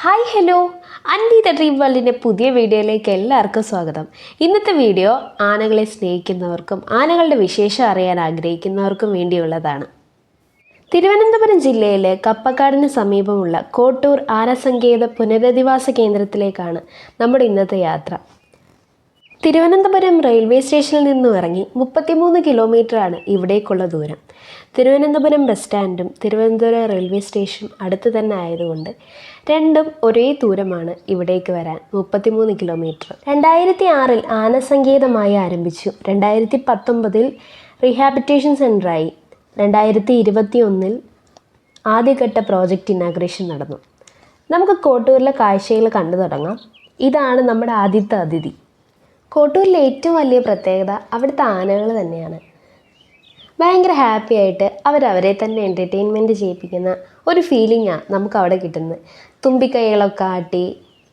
Hi hello Anvi the dream വേൾഡിന്റെ പുതിയ വീഡിയോയിലേക്ക് എല്ലാവർക്കും സ്വാഗതം. ഇന്നത്തെ വീഡിയോ ആനകളെ സ്നേഹിക്കുന്നവർക്കും ആനകളുടെ വിശേഷം അറിയാൻ ആഗ്രഹിക്കുന്നവർക്കും വേണ്ടിയുള്ളതാണ്. തിരുവനന്തപുരം ജില്ലയിലെ കപ്പക്കാടിന് സമീപമുള്ള കോട്ടൂർ ആനസങ്കേത പുനരധിവാസ കേന്ദ്രത്തിലേക്കാണ് നമ്മുടെ ഇന്നത്തെ യാത്ര. തിരുവനന്തപുരം റെയിൽവേ സ്റ്റേഷനിൽ നിന്നും ഇറങ്ങി മുപ്പത്തിമൂന്ന് കിലോമീറ്ററാണ് ഇവിടേക്കുള്ള ദൂരം. തിരുവനന്തപുരം ബസ് സ്റ്റാൻഡും തിരുവനന്തപുരം റെയിൽവേ സ്റ്റേഷനും അടുത്ത് തന്നെ ആയതുകൊണ്ട് രണ്ടും ഒരേ ദൂരമാണ് ഇവിടേക്ക് വരാൻ മുപ്പത്തിമൂന്ന് കിലോമീറ്റർ. രണ്ടായിരത്തി ആറിൽ ആനസങ്കേതമായി ആരംഭിച്ചു. രണ്ടായിരത്തി പത്തൊമ്പതിൽ റീഹാബിറ്റേഷൻ സെന്ററായി രണ്ടായിരത്തി ഇരുപത്തി ഒന്നിൽ ആദ്യഘട്ട പ്രോജക്റ്റ് ഇനാഗ്രേഷൻ നടന്നു. നമുക്ക് കോട്ടൂരിലെ കാഴ്ചകൾ കണ്ടു തുടങ്ങാം. ഇതാണ് നമ്മുടെ ആദ്യത്തെ അതിഥി. കോട്ടൂരിലെ ഏറ്റവും വലിയ പ്രത്യേകത അവിടുത്തെ ആനകൾ തന്നെയാണ്. ഭയങ്കര ഹാപ്പി ആയിട്ട് അവരവരെ തന്നെ എന്റർടൈൻമെന്റ് ചെയ്യിപ്പിക്കുന്ന ഒരു ഫീലിങ്ങാണ് നമുക്ക് അവിടെ കിട്ടുന്നത്. തുമ്പിക്കൈകളൊക്കെ ആട്ടി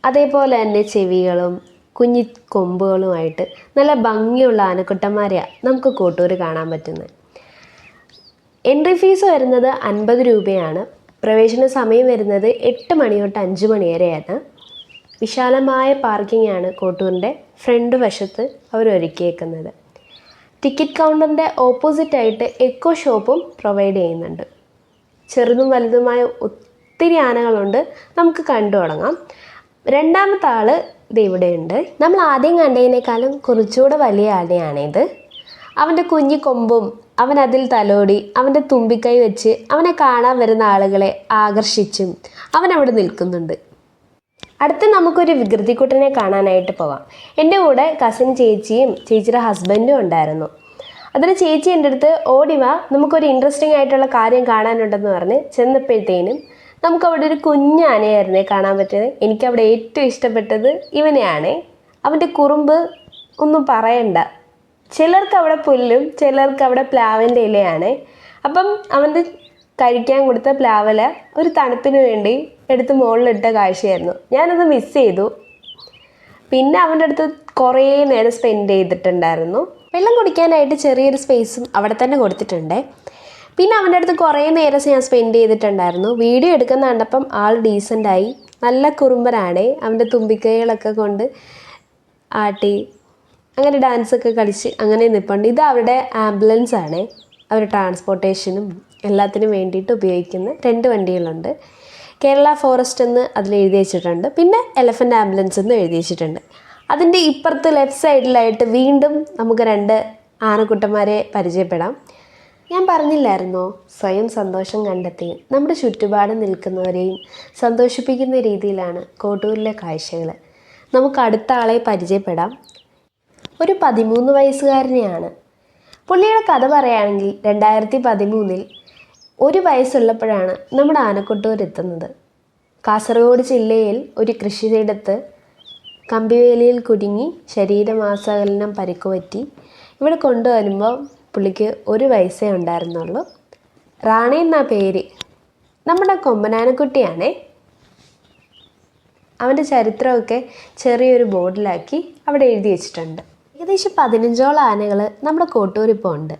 അതേപോലെ തന്നെ ചെവികളും കുഞ്ഞി കൊമ്പുകളുമായിട്ട് നല്ല ഭംഗിയുള്ള ആനക്കുട്ടന്മാരെയാണ് നമുക്ക് കോട്ടൂർ കാണാൻ പറ്റുന്നത്. എൻട്രി ഫീസ് വരുന്നത് അൻപത് രൂപയാണ്. പ്രവേശന സമയം വരുന്നത് എട്ട് മണി തൊട്ട് അഞ്ച് മണി വരെയാണ്. വിശാലമായ പാർക്കിംഗാണ് കോട്ടൂരിന്റെ ഫ്രണ്ട് വശത്ത് അവർ ഒരുക്കിയേക്കുന്നത്. ടിക്കറ്റ് കൗണ്ടറിന്റെ ഓപ്പോസിറ്റായിട്ട് എക്കോ ഷോപ്പും പ്രൊവൈഡ് ചെയ്യുന്നുണ്ട്. ചെറുതും വലുതുമായ ഒത്തിരി ആനകളുണ്ട്. നമുക്ക് കണ്ടു തുടങ്ങാം. രണ്ടാമത്തെ ആൾ ഇത് ഇവിടെയുണ്ട്. നമ്മൾ ആദ്യം കണ്ടതിനേക്കാളും കുറച്ചുകൂടെ വലിയ ആനയാണിത് അവന്റെ കുഞ്ഞു കൊമ്പും അവൻ അതിൽ തലോടി അവന്റെ തുമ്പിക്കൈ വെച്ച് അവനെ കാണാൻ വരുന്ന ആളുകളെ ആകർഷിച്ചും അവൻ അവിടെ നിൽക്കുന്നുണ്ട്. അടുത്ത് നമുക്കൊരു വികൃതിക്കുട്ടനെ കാണാനായിട്ട് പോവാം. എന്റെ കൂടെ കസിൻ ചേച്ചിയും ചേച്ചിയുടെ ഹസ്ബൻഡും ഉണ്ടായിരുന്നു. അതിന് ചേച്ചി എന്റെ അടുത്ത് ഓടിവ നമുക്കൊരു ഇൻട്രസ്റ്റിംഗ് ആയിട്ടുള്ള കാര്യം കാണാനുണ്ടെന്ന് പറഞ്ഞ് ചെന്നപ്പോഴത്തേനും നമുക്ക് അവിടെ ഒരു കുഞ്ഞാനയായിരുന്നു കാണാൻ പറ്റിയത്. എനിക്കവിടെ ഏറ്റവും ഇഷ്ടപ്പെട്ടത് ഇവനെയാണ്. അവന്റെ കുറുമ്പ് ഒന്നും പറയണ്ട. ചിലർക്ക് അവിടെ പുല്ലും ചിലർക്ക് അവിടെ പ്ലാവിന്റെ ഇലയാണ്. അപ്പം അവന്റെ കഴിക്കാൻ കൊടുത്ത പ്ലാവല ഒരു തണുപ്പിന് വേണ്ടി എടുത്ത് മുകളിലിട്ട കാഴ്ചയായിരുന്നു. ഞാനത് മിസ് ചെയ്തു. പിന്നെ അവന്റെ അടുത്ത് കുറേ നേരം സ്പെൻഡ് ചെയ്തിട്ടുണ്ടായിരുന്നു. വെള്ളം കുടിക്കാനായിട്ട് ചെറിയൊരു സ്പേസും അവിടെ തന്നെ കൊടുത്തിട്ടുണ്ട്. പിന്നെ അവന്റെ അടുത്ത് കുറേ നേരം ഞാൻ സ്പെൻഡ് ചെയ്തിട്ടുണ്ടായിരുന്നു. വീഡിയോ എടുക്കുന്ന കണ്ടപ്പം ആൾ ഡീസന്റായി നല്ല കുറുമ്പനാണ്. അവന്റെ തുമ്പിക്കൈകളൊക്കെ കൊണ്ട് ആട്ടി അങ്ങനെ ഡാൻസൊക്കെ കളിച്ച് അങ്ങനെ നിൽപ്പുണ്ട് ഇത് അവരുടെ ആംബുലൻസ് ആണ്. അവരുടെ ട്രാൻസ്പോർട്ടേഷനും എല്ലാത്തിനും വേണ്ടിയിട്ട് ഉപയോഗിക്കുന്ന രണ്ട് വണ്ടികളുണ്ട്. കേരള ഫോറസ്റ്റ് എന്ന് അതിൽ എഴുതി വെച്ചിട്ടുണ്ട്. പിന്നെ എലഫന്റ് ആംബുലൻസ് എന്ന് എഴുതി വെച്ചിട്ടുണ്ട്. അതിന്റെ ഇപ്പുറത്ത് ലെഫ്റ്റ് സൈഡിലായിട്ട് വീണ്ടും നമുക്ക് രണ്ട് ആനക്കുട്ടന്മാരെ പരിചയപ്പെടാം. ഞാൻ പറഞ്ഞില്ലായിരുന്നോ? സ്വയം സന്തോഷം കണ്ടെത്തി. നമ്മുടെ ചുറ്റുപാട് നിൽക്കുന്നവരെയും സന്തോഷിപ്പിക്കുന്ന രീതിയിലാണ് കോട്ടൂരിലെ കാഴ്ചകൾ. നമുക്ക് അടുത്ത ആളെ പരിചയപ്പെടാം. ഒരു പതിമൂന്ന് വയസ്സുകാരനെയാണ്. പുള്ളിയുടെ കഥ പറയുകയാണെങ്കിൽ രണ്ടായിരത്തി പതിമൂന്നിൽ ഒരു വയസ്സുള്ളപ്പോഴാണ് നമ്മുടെ ആനക്കൊട്ടൂർ എത്തുന്നത്. കാസർഗോഡ് ജില്ലയിൽ ഒരു കൃഷിയിടത്ത് കമ്പിവേലിയിൽ കുടുങ്ങി ശരീരമാസകലനം പരിക്കുപറ്റി ഇവിടെ കൊണ്ടുവരുമ്പോൾ പുള്ളിക്ക് ഒരു വയസ്സേ ഉണ്ടായിരുന്നുള്ളൂ. റാണി എന്നാ പേര് നമ്മുടെ കൊമ്പനാനക്കുട്ടിയാണേ. അവന്റെ ചരിത്രമൊക്കെ ചെറിയൊരു ബോർഡിലാക്കി അവിടെ എഴുതി വെച്ചിട്ടുണ്ട്. ഏകദേശം പതിനഞ്ചോളം ആനകൾ നമ്മുടെ കോട്ടൂരിപ്പോൾ ഉണ്ട്.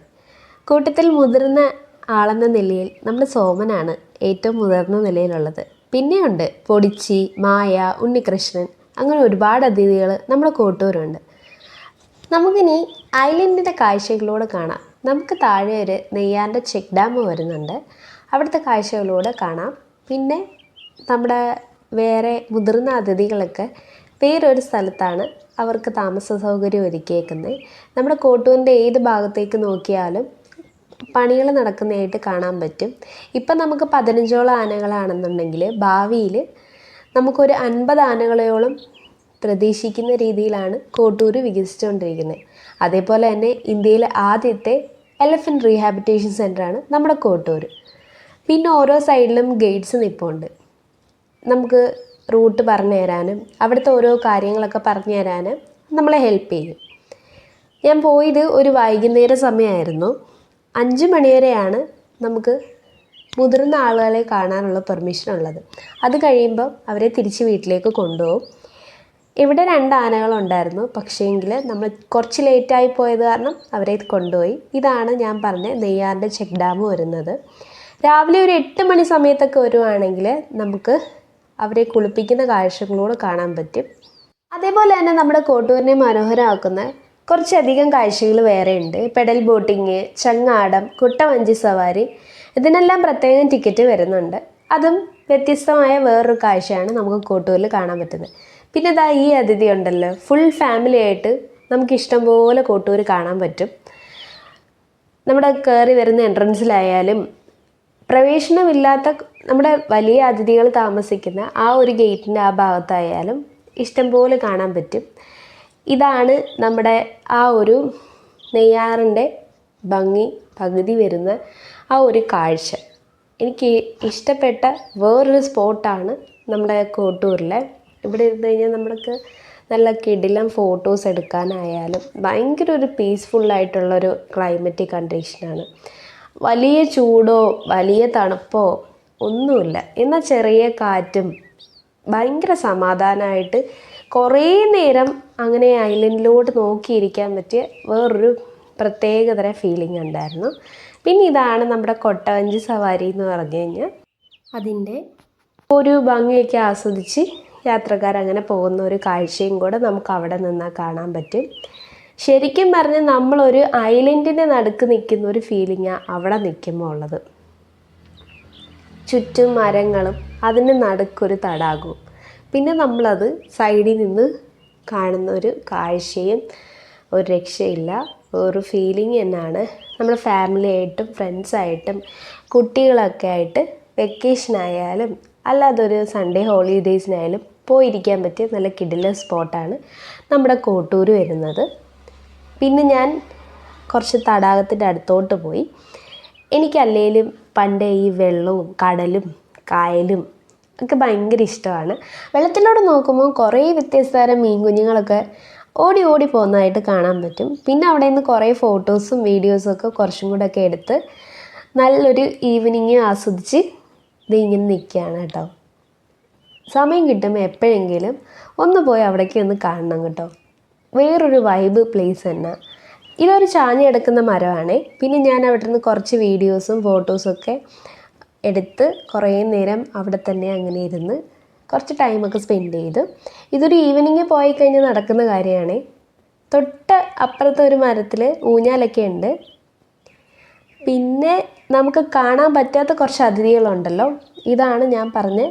കൂട്ടത്തിൽ മുതിർന്ന ആളെന്ന നിലയിൽ നമ്മുടെ സോമനാണ് ഏറ്റവും മുതിർന്ന നിലയിലുള്ളത്. പിന്നെയുണ്ട് പൊടിച്ചി മായ ഉണ്ണികൃഷ്ണൻ അങ്ങനെ ഒരുപാട് അതിഥികൾ നമ്മുടെ കോട്ടൂരുണ്ട്. നമുക്കിനി ഐലൻഡിന്റെ കാഴ്ചകളോട് കാണാം. നമുക്ക് താഴെ ഒരു നെയ്യാറിന്റെ ചെക്ക് ഡാം വരുന്നുണ്ട്. അവിടുത്തെ കാഴ്ചകളോട് കാണാം. പിന്നെ നമ്മുടെ വേറെ മുതിർന്ന അതിഥികളൊക്കെ വേറൊരു സ്ഥലത്താണ് അവർക്ക് താമസ സൗകര്യം ഒരുക്കിയേക്കുന്നത്. നമ്മുടെ കോട്ടൂരിന്റെ ഏത് ഭാഗത്തേക്ക് നോക്കിയാലും പണികൾ നടക്കുന്നതായിട്ട് കാണാൻ പറ്റും. ഇപ്പം നമുക്ക് പതിനഞ്ചോളം ആനകളാണെന്നുണ്ടെങ്കിൽ ഭാവിയിൽ നമുക്കൊരു അൻപത് ആനകളെയോളം പ്രതീക്ഷിക്കുന്ന രീതിയിലാണ് കോട്ടൂർ വികസിച്ചുകൊണ്ടിരിക്കുന്നത്. അതേപോലെ തന്നെ ഇന്ത്യയിലെ ആദ്യത്തെ എലഫന്റ് റീഹാബിറ്റേഷൻ സെന്ററാണ് നമ്മുടെ കോട്ടൂർ പിന്നെ ഓരോ സൈഡിലും ഗേറ്റ്സ് നിൽപ്പുണ്ട് നമുക്ക് റൂട്ട് പറഞ്ഞു തരാനും അവിടുത്തെ ഓരോ കാര്യങ്ങളൊക്കെ പറഞ്ഞു തരാനും നമ്മളെ ഹെൽപ്പ് ചെയ്യും. ഞാൻ പോയത് ഒരു വൈകുന്നേര സമയമായിരുന്നു. അഞ്ച് മണിവരെയാണ് നമുക്ക് മുതിർന്ന ആളുകളെ കാണാനുള്ള പെർമിഷൻ ഉള്ളത്. അത് കഴിയുമ്പോൾ അവരെ തിരിച്ച് വീട്ടിലേക്ക് കൊണ്ടുപോകും. ഇവിടെ രണ്ട് ആനകളുണ്ടായിരുന്നു. പക്ഷേങ്കിൽ നമ്മൾ കുറച്ച് ലേറ്റായി പോയത് കാരണം അവരെ കൊണ്ടുപോയി. ഇതാണ് ഞാൻ പറഞ്ഞ നെയ്യാറിന്റെ ചെക്ക് ഡാം വരുന്നത്. രാവിലെ ഒരു എട്ട് മണി സമയത്തൊക്കെ വരുവാണെങ്കിൽ നമുക്ക് അവരെ കുളിപ്പിക്കുന്ന കാഴ്ചകളോട് കാണാൻ പറ്റും. അതേപോലെ തന്നെ നമ്മുടെ കോട്ടൂരിനെ മനോഹരമാക്കുന്ന കുറച്ചധികം കാഴ്ചകൾ വേറെയുണ്ട് പെഡൽ ബോട്ടിങ് ചങ്ങാടം കുട്ടവഞ്ചി സവാരി ഇതിനെല്ലാം പ്രത്യേകം ടിക്കറ്റ് വരുന്നുണ്ട്. അതും വ്യത്യസ്തമായ വേറൊരു കാഴ്ചയാണ് നമുക്ക് കോട്ടൂരിൽ കാണാൻ പറ്റുന്നത്. പിന്നെ ഇതാ ഈ അതിഥി ഉണ്ടല്ലോ. ഫുൾ ഫാമിലി ആയിട്ട് നമുക്ക് ഇഷ്ടംപോലെ കോട്ടൂർ കാണാൻ പറ്റും. നമ്മുടെ കയറി വരുന്ന എൻട്രൻസിലായാലും പ്രവേശനമില്ലാത്ത നമ്മുടെ വലിയ അതിഥികൾ താമസിക്കുന്ന ആ ഒരു ഗേറ്റിന്റെ ആ ഭാഗത്തായാലും ഇഷ്ടംപോലെ കാണാൻ പറ്റും. ഇതാണ് നമ്മുടെ ആ ഒരു നെയ്യാറിന്റെ ഭംഗി പകുതി വരുന്ന ആ ഒരു കാഴ്ച. എനിക്ക് ഇഷ്ടപ്പെട്ട വേറൊരു സ്പോട്ടാണ് നമ്മുടെ കോട്ടൂരിലെ. ഇവിടെ ഇരുന്ന് കഴിഞ്ഞാൽ നമ്മൾക്ക് നല്ല കിടിലം ഫോട്ടോസ് എടുക്കാനായാലും ഭയങ്കര ഒരു പീസ്ഫുള്ളായിട്ടുള്ളൊരു ക്ലൈമറ്റിക് കണ്ടീഷനാണ് വലിയ ചൂടോ വലിയ തണുപ്പോ ഒന്നുമില്ല. എന്നാൽ ചെറിയ കാറ്റും ഭയങ്കര സമാധാനമായിട്ട് കുറേ നേരം അങ്ങനെ ഐലൻഡിലോട്ട് നോക്കിയിരിക്കാൻ പറ്റിയ വേറൊരു പ്രത്യേകതര ഫീലിംഗ് ഉണ്ടായിരുന്നു. പിന്നെ ഇതാണ് നമ്മുടെ കൊട്ടവഞ്ചി സവാരി എന്ന് പറഞ്ഞു കഴിഞ്ഞാൽ. അതിന്റെ ഒരു ഭംഗിയൊക്കെ ആസ്വദിച്ച് യാത്രക്കാർ അങ്ങനെ പോകുന്ന ഒരു കാഴ്ചയും കൂടെ നമുക്ക് അവിടെ നിന്നാൽ കാണാൻ പറ്റും. ശരിക്കും പറഞ്ഞാൽ നമ്മളൊരു ഐലൻഡിന്റെ നടുക്ക് നിൽക്കുന്ന ഒരു ഫീലിങ്ങാണ് അവിടെ നിൽക്കുമ്പോൾ ഉള്ളത്. ചുറ്റും മരങ്ങളും അതിന്റെ നടുക്കൊരു തടാകവും. പിന്നെ നമ്മളത് സൈഡിൽ നിന്ന് കാണുന്ന ഒരു കാഴ്ചയും ഒരു രക്ഷയില്ല. ഒരു ഫീലിംഗ് തന്നെയാണ്. നമ്മൾ ഫാമിലി ആയിട്ടും ഫ്രണ്ട്സായിട്ടും കുട്ടികളൊക്കെ ആയിട്ട് വെക്കേഷനായാലും അല്ലാതെ ഒരു സൺഡേ ഹോളിഡേയ്സിനായാലും പോയിരിക്കാൻ പറ്റിയ നല്ല കിടില സ്പോട്ടാണ് നമ്മുടെ കോട്ടൂർ വരുന്നത്. പിന്നെ ഞാൻ കുറച്ച് തടാകത്തിന്റെ അടുത്തോട്ട് പോയി. എനിക്കല്ലേലും പണ്ടേ ഈ വെള്ളവും കടലും കായലും ഒക്കെ ഭയങ്കര ഇഷ്ടമാണ്. വെള്ളത്തിലൂടെ നോക്കുമ്പോൾ കുറേ വ്യത്യസ്ത തരം മീൻ കുഞ്ഞുങ്ങളൊക്കെ ഓടി ഓടി പോകുന്നതായിട്ട് കാണാൻ പറ്റും. പിന്നെ അവിടെ നിന്ന് കുറേ ഫോട്ടോസും വീഡിയോസും ഒക്കെ കുറച്ചും കൂടെ ഒക്കെ എടുത്ത് നല്ലൊരു ഈവനിങ് ആസ്വദിച്ച് ഇത് ഇങ്ങനെ നിൽക്കുകയാണ് കേട്ടോ. സമയം കിട്ടുമ്പോൾ എപ്പോഴെങ്കിലും ഒന്ന് പോയി അവിടേക്ക് ഒന്ന് കാണണം കേട്ടോ. വേറൊരു വൈബ് പ്ലേസ് തന്നെ. ഇതൊരു ചാഞ്ഞെടുക്കുന്ന മരമാണേ. പിന്നെ ഞാൻ അവിടെ നിന്ന് കുറച്ച് വീഡിയോസും ഫോട്ടോസും ഒക്കെ എടുത്ത് കുറേ നേരം അവിടെ തന്നെ അങ്ങനെ ഇരുന്ന് കുറച്ച് ടൈമൊക്കെ സ്പെൻഡ് ചെയ്തു. ഇതൊരു ഈവനിങ് പോയി കഴിഞ്ഞാൽ നടക്കുന്ന കാര്യമാണ്. തൊട്ട് അപ്പുറത്തെ ഒരു മരത്തിൽ ഊഞ്ഞാലൊക്കെ ഉണ്ട്. പിന്നെ നമുക്ക് കാണാൻ പറ്റാത്ത കുറച്ച് അതിഥികളുണ്ടല്ലോ. ഇതാണ് ഞാൻ പറഞ്ഞ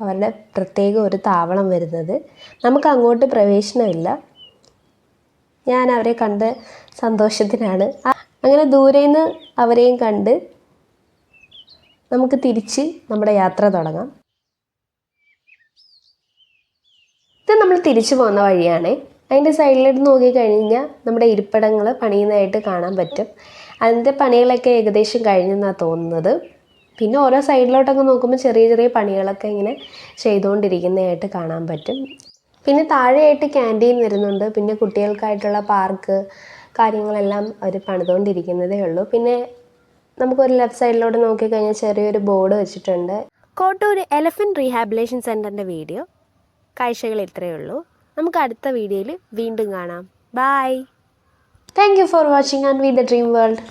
അവരുടെ പ്രത്യേക ഒരു താവളം വരുന്നത്. നമുക്ക് അങ്ങോട്ട് പ്രവേശനമില്ല. ഞാൻ അവരെ കണ്ട് സന്തോഷത്തിനാണ്. അങ്ങനെ ദൂരെ നിന്ന് അവരെയും കണ്ട് നമുക്ക് തിരിച്ച് നമ്മുടെ യാത്ര തുടങ്ങാം. ഇത് നമ്മൾ തിരിച്ചു പോകുന്ന വഴിയാണ്. അതിന്റെ സൈഡിലോട്ട് നോക്കിക്കഴിഞ്ഞാൽ നമ്മുടെ ഇരിപ്പിടങ്ങൾ പണിയുന്നതായിട്ട് കാണാൻ പറ്റും. അതിന്റെ പണികളൊക്കെ ഏകദേശം കഴിഞ്ഞെന്നാണ് തോന്നുന്നത്. പിന്നെ ഓരോ സൈഡിലോട്ടൊക്കെ നോക്കുമ്പോൾ ചെറിയ ചെറിയ പണികളൊക്കെ ഇങ്ങനെ ചെയ്തുകൊണ്ടിരിക്കുന്നതായിട്ട് കാണാൻ പറ്റും. പിന്നെ താഴെയായിട്ട് ക്യാന്റീൻ വരുന്നുണ്ട്. പിന്നെ കുട്ടികൾക്കായിട്ടുള്ള പാർക്ക് കാര്യങ്ങളെല്ലാം അവർ പണിതുകൊണ്ടിരിക്കുന്നതേ ഉള്ളൂ. പിന്നെ നമുക്കൊരു ലെഫ്റ്റ് സൈഡിലോട്ട് നോക്കിക്കഴിഞ്ഞാൽ ചെറിയൊരു ബോർഡ് വെച്ചിട്ടുണ്ട്. കോട്ടൂർ എലഫന്റ് റീഹാബിലേഷൻ സെന്ററിന്റെ വീഡിയോ കാഴ്ചകൾ ഇത്രയേ ഉള്ളൂ. നമുക്ക് അടുത്ത വീഡിയോയിൽ വീണ്ടും കാണാം. Bye thank you for watching Anvi the dream world